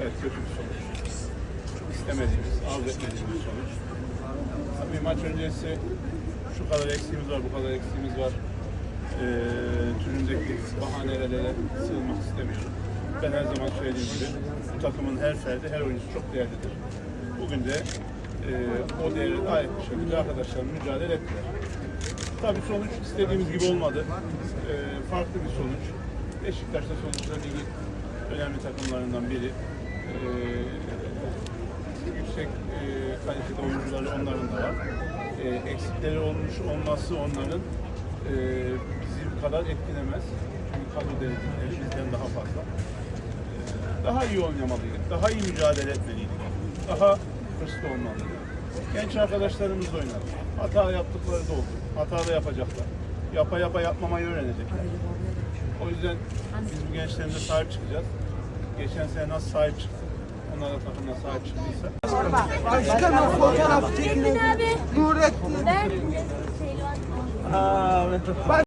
Evet, kötü bir sonuç. Tabii maç öncesi şu kadar eksiğimiz var, bu kadar eksiğimiz var. Ee, türündeki bahanelere sığınmak istemiyorum. Ben her zaman söylediğim gibi bu takımın her ferdi, her oyuncusu çok değerlidir. Bugün de e, o değeri layık bir şekilde arkadaşlar mücadele ettiler. Tabii sonuç istediğimiz gibi olmadı. Ee, farklı bir sonuç. Beşiktaş da sonuçta ligin önemli takımlarından biri. Ee, yüksek e, kalitede oyuncuları onların da var. Ee, eksikleri olmuş olması onların e, bizim kadar etkilemez. Çünkü kadro derinlikleri bizden daha fazla. Ee, daha iyi oynamalıydık, daha iyi mücadele etmeliydik. Daha hırslı olmalıydık. Genç arkadaşlarımız da oynadı. Hata yaptıkları da oldu. Hata da yapacaklar. Yapa yapa yapmamayı öğrenecekler. O yüzden biz bu gençlerimize sahip çıkacağız. Geçen sene nasıl sahip çıktık? Onlar da takımına sahip çıktıysa Başkanım fotoğraf Nurettin abi. Nurettin. Şey var.